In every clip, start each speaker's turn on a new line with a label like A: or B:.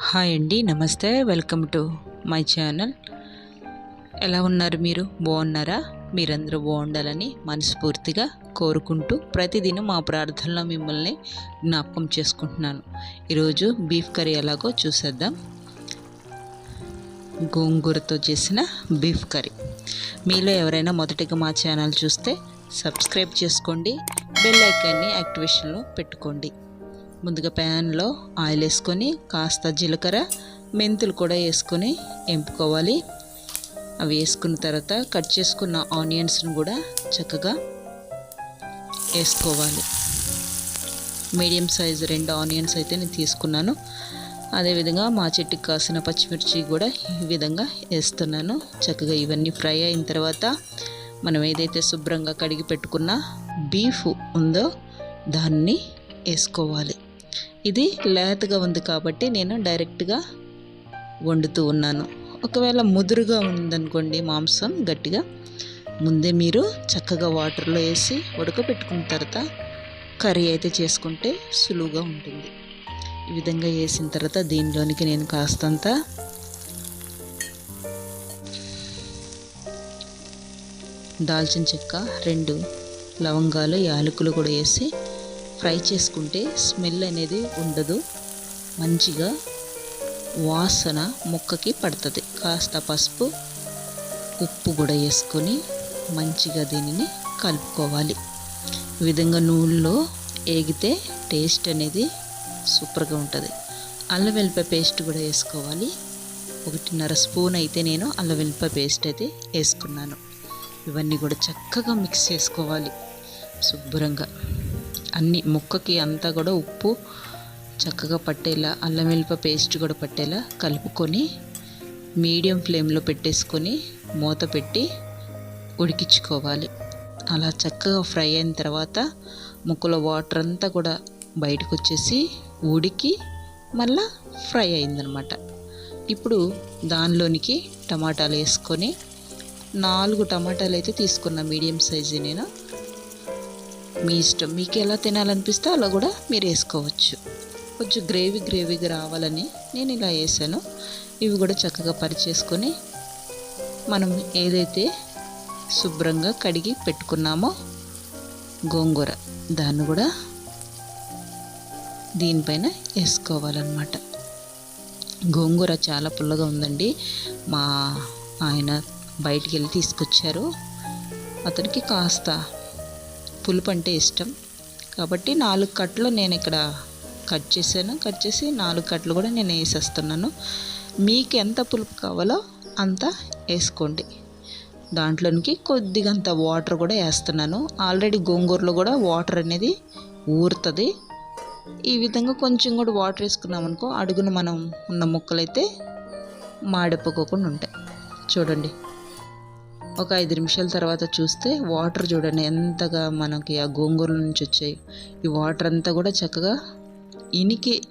A: Hi అండి నమస్తే. Welcome to my channel. ఎలా ఉన్నారు మీరు? బాగున్నారా? మీరందరూ బాగుండాలని మనస్ఫూర్తిగా కోరుకుంటూ ప్రతిదినం మా ప్రార్థనలో మిమ్మల్ని జ్ఞాపకం చేసుకుంటున్నాను. ఈరోజు బీఫ్ కర్రీ ఎలాగో చూసేద్దాం. గోంగూరతో చేసిన బీఫ్ కర్రీ. మీలో ఎవరైనా మొదటిగా మా ఛానల్ చూస్తే సబ్స్క్రైబ్ చేసుకోండి బెల్ ఐకాన్ని యాక్టివేషన్లో పెట్టుకోండి. ముందుగా ప్యాన్లో ఆయిల్ వేసుకొని కాస్త జీలకర్ర మెంతులు కూడా వేసుకొని ఎంపుకోవాలి. అవి వేసుకున్న తర్వాత కట్ చేసుకున్న ఆనియన్స్ని కూడా చక్కగా వేసుకోవాలి. మీడియం సైజు రెండు ఆనియన్స్ అయితే నేను తీసుకున్నాను. అదేవిధంగా మా చెట్టుకి కాసిన పచ్చిమిర్చి కూడా ఈ విధంగా వేస్తున్నాను. చక్కగా ఇవన్నీ ఫ్రై అయిన తర్వాత మనం ఏదైతే శుభ్రంగా కడిగి పెట్టుకున్న బీఫ్ ఉందో దాన్ని వేసుకోవాలి. ఇది లేతగా ఉంది కాబట్టి నేను డైరెక్ట్గా వండుతూ ఉన్నాను. ఒకవేళ ముదురుగా ఉందనుకోండి మాంసం గట్టిగా ముందే మీరు చక్కగా వాటర్లో వేసి ఉడకబెట్టుకున్న తర్వాత కర్రీ అయితే చేసుకుంటే సులువుగా ఉంటుంది. ఈ విధంగా వేసిన తర్వాత దీనిలోనికి నేను కాస్తంత దాల్చిన చెక్క రెండు లవంగాలు యాలకులు కూడా వేసి ఫ్రై చేసుకుంటే స్మెల్ అనేది ఉండదు. మంచిగా వాసన ముక్కకి పడుతుంది. కాస్త పసుపు ఉప్పు కూడా వేసుకొని మంచిగా దీనిని కలుపుకోవాలి. ఈ విధంగా నూనెలో ఏగితే టేస్ట్ అనేది సూపర్గా ఉంటుంది. అల్లం వెల్లిపాయ పేస్ట్ కూడా వేసుకోవాలి. ఒకటిన్నర స్పూన్ అయితే నేను అల్లం వెల్లిపాయ పేస్ట్ అయితే వేసుకున్నాను. ఇవన్నీ కూడా చక్కగా మిక్స్ చేసుకోవాలి. శుభ్రంగా. అన్ని ముక్కకి అంతా కూడా ఉప్పు చక్కగా పట్టేలా అల్లం వెల్లిపాయ పేస్ట్ కూడా పట్టేలా కలుపుకొని మీడియం ఫ్లేమ్లో పెట్టేసుకొని మూత పెట్టి ఉడికించుకోవాలి. అలా చక్కగా ఫ్రై అయిన తర్వాత ముక్కలో వాటర్ అంతా కూడా బయటకు వచ్చేసి ఉడికి మళ్ళా ఫ్రై అయిందనమాట. ఇప్పుడు దానిలోనికి టమాటాలు వేసుకొని నాలుగు టమాటాలు అయితే తీసుకున్నా మీడియం సైజు నేను మీ ఇష్టం. మీకు ఎలా తినాలనిపిస్తే అలా కూడా మీరు వేసుకోవచ్చు. కొంచెం గ్రేవీ గ్రేవీగా రావాలని నేను ఇలా వేసాను. ఇవి కూడా చక్కగా పరిచేసుకొని మనం ఏదైతే శుభ్రంగా కడిగి పెట్టుకున్నామో గోంగూర దాన్ని కూడా దీనిపైన వేసుకోవాలన్నమాట. గోంగూర చాలా పుల్లగా ఉందండి. మా ఆయన బయటికి వెళ్ళి తీసుకొచ్చారు. అతనికి కాస్త పులుపు అంటే ఇష్టం. కాబట్టి నాలుగు కట్లు నేను ఇక్కడ కట్ చేశాను. కట్ చేసి నాలుగు కట్లు కూడా నేను వేసేస్తున్నాను. మీకు ఎంత పులుపు కావాలో అంత వేసుకోండి. దాంట్లోనికి కొద్దిగంత వాటర్ కూడా వేస్తున్నాను. ఆల్రెడీ గోంగూరలో కూడా వాటర్ అనేది ఊరుతుంది. ఈ విధంగా కొంచెం కూడా వాటర్ వేసుకున్నాం అనుకో అడుగున మనం ఉన్న ముక్కలైతే మాడిపోకోకుండా ఉంటాయి. చూడండి. ఒక ఐదు నిమిషాల తర్వాత చూస్తే వాటర్ చూడండి ఎంతగా మనకి ఆ గోంగూర నుంచి వచ్చాయి. ఈ వాటర్ అంతా కూడా చక్కగా ఇనికి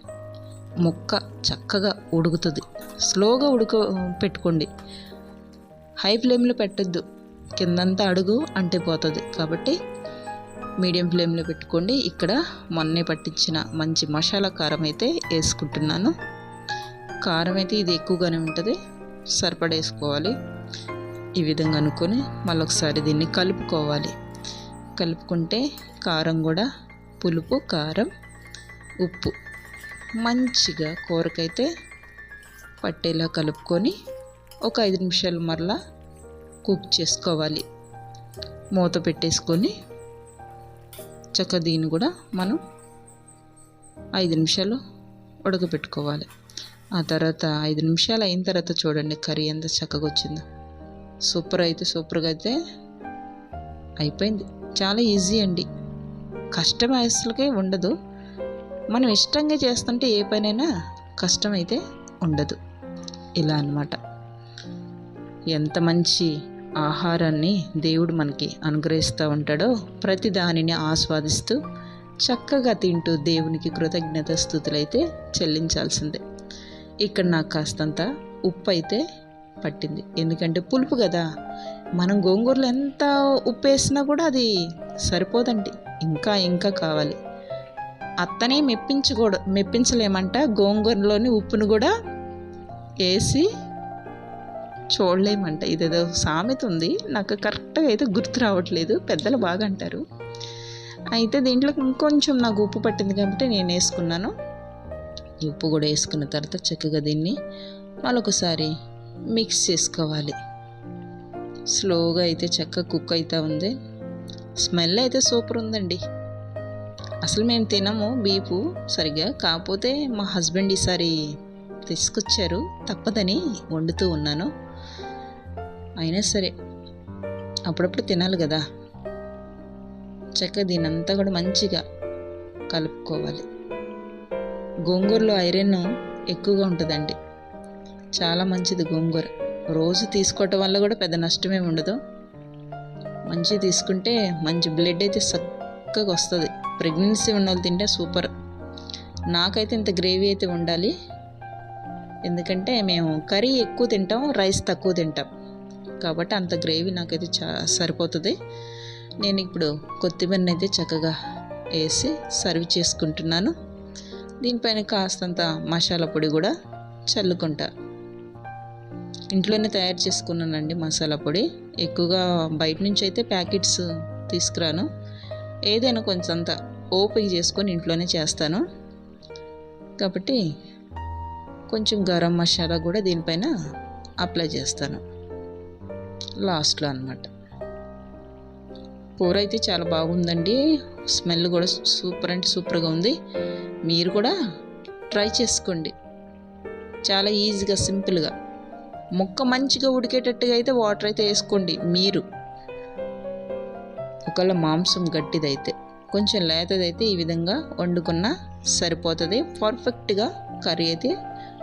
A: మొక్క చక్కగా ఉడుకుతుంది. స్లోగా ఉడక పెట్టుకోండి. హై ఫ్లేమ్లో పెట్టద్దు. కిందంతా అడుగు అంటే పోతుంది. కాబట్టి మీడియం ఫ్లేమ్లో పెట్టుకోండి. ఇక్కడ మొన్నే పట్టించిన మంచి మసాలా కారం అయితే వేసుకుంటున్నాను. కారం అయితే ఇది ఎక్కువగానే ఉంటుంది. సరిపడేసుకోవాలి ఈ విధంగా అనుకొని మళ్ళొకసారి దీన్ని కలుపుకోవాలి. కలుపుకుంటే కారం కూడా పులుపు కారం ఉప్పు మంచిగా కూరకైతే పట్టేలా కలుపుకొని ఒక ఐదు నిమిషాలు మరలా కుక్ చేసుకోవాలి. మూత పెట్టేసుకొని చక్క దీన్ని కూడా మనం ఐదు నిమిషాలు ఉడకబెట్టుకోవాలి. ఆ తర్వాత ఐదు నిమిషాలు అయిన తర్వాత చూడండి కర్రీ ఎంత చక్కగా వచ్చిందో. సూపర్ అయితే సూపర్గా అయితే అయిపోయింది. చాలా ఈజీ అండి. కష్టం అసలుకే ఉండదు. మనం ఇష్టంగా చేస్తుంటే ఏ పనైనా కష్టం అయితే ఉండదు. ఇలా అన్నమాట. ఎంత మంచి ఆహారాన్ని దేవుడు మనకి అనుగ్రహిస్తూ ఉంటాడో ప్రతి దానిని ఆస్వాదిస్తూ చక్కగా తింటూ దేవునికి కృతజ్ఞత స్థుతులైతే చెల్లించాల్సిందే. ఇక్కడ నాకు కాస్తంత ఉప్పు అయితే పట్టింది. ఎందుకంటే పులుపు కదా. మనం గోంగూరలో ఎంత ఉప్పు వేసినా కూడా అది సరిపోదండి. ఇంకా ఇంకా కావాలి. అత్తనే మెప్పించకూడదు మెప్పించలేమంట. గోంగూరలోని ఉప్పును కూడా వేసి చూడలేమంట. ఇదేదో సామెత ఉంది. నాకు కరెక్ట్గా అయితే గుర్తు రావట్లేదు. పెద్దలు బాగా అంటారు. అయితే దీంట్లో ఇంకొంచెం నాకు ఉప్పు పట్టింది కాబట్టి నేను వేసుకున్నాను. ఈ ఉప్పు కూడా వేసుకున్న తర్వాత చక్కగా దీన్ని మరొకసారి మిక్స్ చేసుకోవాలి. స్లోగా అయితే చక్కగా కుక్ అవుతూ ఉంది. స్మెల్ అయితే సూపర్ ఉందండి. అసలు మేము తినము బీపు సరిగ్గా కాకపోతే మా హస్బెండ్ ఈసారి తీసుకొచ్చారు. తప్పదని వండుతూ ఉన్నాను. అయినా సరే అప్పుడప్పుడు తినాలి కదా. చక్కగా దీనంతా కూడా మంచిగా కలుపుకోవాలి. గోంగూరలో ఐరన్ ఎక్కువగా ఉంటుందండి. చాలా మంచిది గోంగూర. రోజు తీసుకోవటం వల్ల కూడా పెద్ద నష్టమే ఉండదు. మంచి తీసుకుంటే మంచి బ్లడ్ అయితే చక్కగా వస్తుంది. ప్రెగ్నెన్సీ ఉన్న వాళ్ళు తింటే సూపర్. నాకైతే ఇంత గ్రేవీ అయితే ఉండాలి. ఎందుకంటే మేము కర్రీ ఎక్కువ తింటాం రైస్ తక్కువ తింటాం. కాబట్టి అంత గ్రేవీ నాకైతే చా సరిపోతుంది. నేను ఇప్పుడు కొత్తిమీరని అయితే చక్కగా వేసి సర్వ్ చేసుకుంటున్నాను. దీనిపైన కాస్తంత మసాలా పొడి కూడా చల్లుకుంటా. ఇంట్లోనే తయారు చేసుకున్నానండి మసాలా పొడి. ఎక్కువగా బయట నుంచి అయితే ప్యాకెట్స్ తీసుకురాను. ఏదైనా కొంచెం అంత ఓపిక చేసుకొని ఇంట్లోనే చేస్తాను. కాబట్టి కొంచెం గరం మసాలా కూడా దీనిపైన అప్లై చేస్తాను. లాస్ట్లో అనమాట కూర అయితే చాలా బాగుందండి. స్మెల్ కూడా సూపర్ అంటే సూపర్గా ఉంది. మీరు కూడా ట్రై చేసుకోండి. చాలా ఈజీగా సింపుల్గా. ముక్క మంచిగా ఉడికేటట్టుగా అయితే వాటర్ అయితే వేసుకోండి మీరు. ఒకవేళ మాంసం గట్టిదైతే కొంచెం లేతదైతే ఈ విధంగా వండుకున్నా సరిపోతుంది. పర్ఫెక్ట్గా కర్రీ అయితే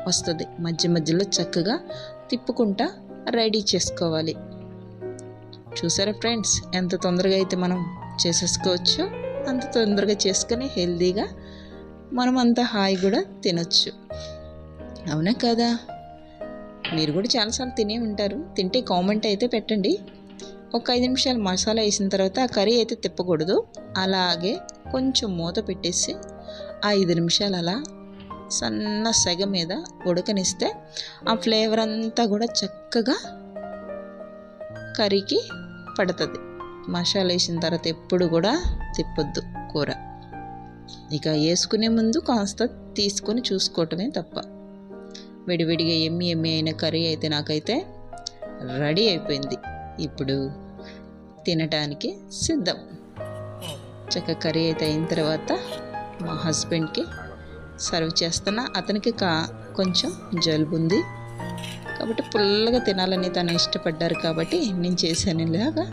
A: వస్తుంది. మధ్య మధ్యలో చక్కగా తిప్పుకుంటా రెడీ చేసుకోవాలి. చూసారా ఫ్రెండ్స్ ఎంత తొందరగా అయితే మనం చేసేసుకోవచ్చో అంత తొందరగా చేసుకొని హెల్తీగా మనం అంత హాయి కూడా తినొచ్చు. అవునా కదా? మీరు కూడా చాలాసార్లు తినే ఉంటారు. తింటే కామెంట్ అయితే పెట్టండి. ఒక ఐదు నిమిషాలు మసాలా వేసిన తర్వాత ఆ కర్రీ అయితే తిప్పకూడదు. అలాగే కొంచెం మూత పెట్టేసి ఐదు నిమిషాలు అలా సన్న సెగ మీద ఉడకనిస్తే ఆ ఫ్లేవర్ అంతా కూడా చక్కగా కర్రీకి పడుతుంది. మసాలా వేసిన తర్వాత ఎప్పుడు కూడా తిప్పొద్దు కూర. ఇక వేసుకునే ముందు కాస్త తీసుకొని చూసుకోవటమే తప్ప. విడివిడిగా ఎమ్మి ఎమ్మి అయిన కర్రీ అయితే నాకైతే రెడీ అయిపోయింది. ఇప్పుడు తినటానికి సిద్ధం. చక్కగా కర్రీ అయితే అయిన తర్వాత మా హస్బెండ్కి సర్వ్ చేస్తున్నా. అతనికి కా కొంచెం జలుబు ఉంది. కాబట్టి పుల్లగా తినాలని తను ఇష్టపడ్డారు కాబట్టి నేను చేశాను ఇలాగా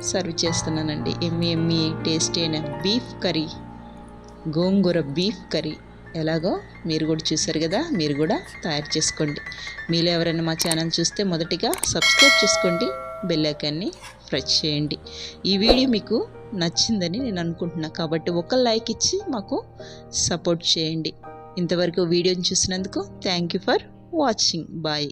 A: సర్వ్ చేస్తున్నానండి. ఎమ్మి ఎమ్మి టేస్టీ అయిన beef curry gongura beef curry. ఎలాగో మీరు కూడా చూసారు కదా మీరు కూడా తయారు చేసుకోండి. మీరు ఎవరైనా మా ఛానల్ చూస్తే మొదటిగా సబ్స్క్రైబ్ చేసుకోండి బెల్ ఐకాన్ని ప్రెస్ చేయండి. ఈ వీడియో మీకు నచ్చిందని నేను అనుకుంటున్నా. కాబట్టి ఒక లైక్ ఇచ్చి మాకు సపోర్ట్ చేయండి. ఇంతవరకు వీడియోని చూసినందుకు thank you for watching. Bye.